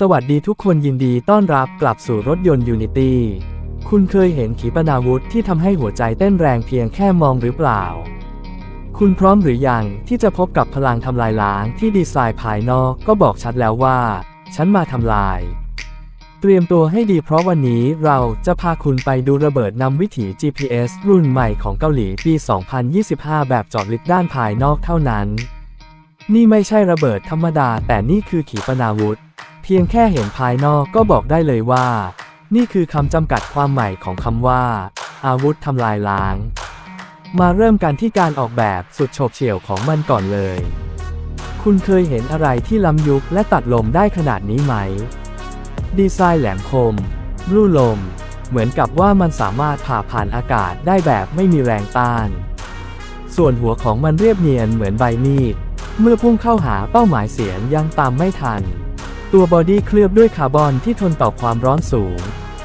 สวัสดีทุกคนยินดีต้อนรับกลับสู่รถยนต์ Unity คุณเคยเห็นขีปนาวุธที่ทำให้หัวใจเต้นแรงเพียงแค่มองหรือเปล่า คุณพร้อมหรือยังที่จะพบกับพลังทำลายล้างที่ดีไซน์ภายนอกก็บอกชัดแล้วว่า ฉันมาทำลาย เตรียมตัวให้ดีเพราะวันนี้เราจะพาคุณไปดูระเบิดนำวิถี GPS รุ่นใหม่ของเกาหลีปี 2025 แบบจอดลึกด้านภายนอกเท่านั้น นี่ไม่ใช่ระเบิดธรรมดา แต่นี่คือขีปนาวุธ เพียงแค่เห็นภายนอกก็บอกได้เลยว่า นี่คือคำจำกัดความใหม่ของคำว่า อาวุธทำลายล้าง มาเริ่มกันที่การออกแบบสุดโฉบเฉี่ยวของมันก่อนเลย คุณเคยเห็นอะไรที่ล้ำยุคและตัดลมได้ขนาดนี้ไหม ดีไซน์แหลมคมรูลม เหมือนกับว่ามันสามารถผ่าผ่านอากาศได้แบบไม่มีแรงต้าน ส่วนหัวของมันเรียบเนียนเหมือนใบมีด เมื่อพุ่งเข้าหาเป้าหมายเสียงยังตามไม่ทัน ตัวบอดี้เคลือบด้วยคาร์บอนที่ทนต่อความร้อนสูง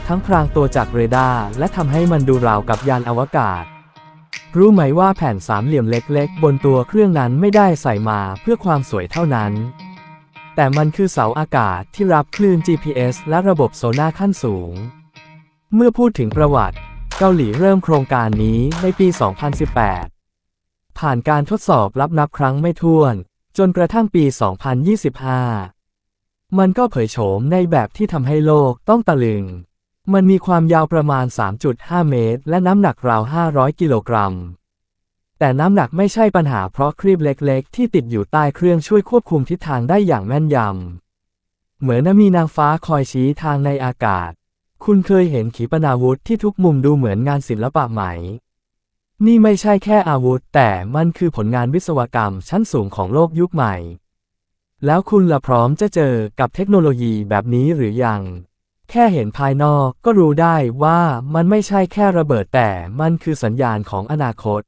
ทั้งพรางตัวจากเรดาร์และทำให้มันดูราวกับยานอวกาศ รู้ไหมว่าแผ่นสามเหลี่ยมเล็กๆ บนตัวเครื่องนั้นไม่ได้ใส่มาเพื่อความสวยเท่านั้น แต่มันคือเสาอากาศที่รับคลื่น GPS และระบบโซน่าขั้นสูง เมื่อพูดถึงประวัติ เกาหลีเริ่มโครงการนี้ในปี 2018 ผ่านการทดสอบลับนับครั้งไม่ถ้วน จนกระทั่งปี 2025 มันก็เผยโฉมในแบบที่ทำให้โลกต้องตะลึง มันมีความยาวประมาณ 3.5 เมตร และน้ำหนักราว 500 กิโลกรัม แต่น้ำหนักไม่ใช่ปัญหาเพราะครีบเล็กๆ ที่ติดอยู่ใต้เครื่องช่วยควบคุมทิศทางได้อย่างแม่นยำ เหมือนมีนางฟ้าคอยชี้ทางในอากาศ คุณเคยเห็นขีปนาวุธที่ทุกมุมดูเหมือนงานศิลปะไหม นี่ไม่ใช่แค่อาวุธ แต่มันคือผลงานวิศวกรรมชั้นสูงของโลกยุคใหม่ แล้วคุณละพร้อมจะเจอกับเทคโนโลยีแบบนี้หรือยัง แค่เห็นภายนอกก็รู้ได้ว่ามันไม่ใช่แค่ระเบิดแต่มันคือสัญญาณของอนาคต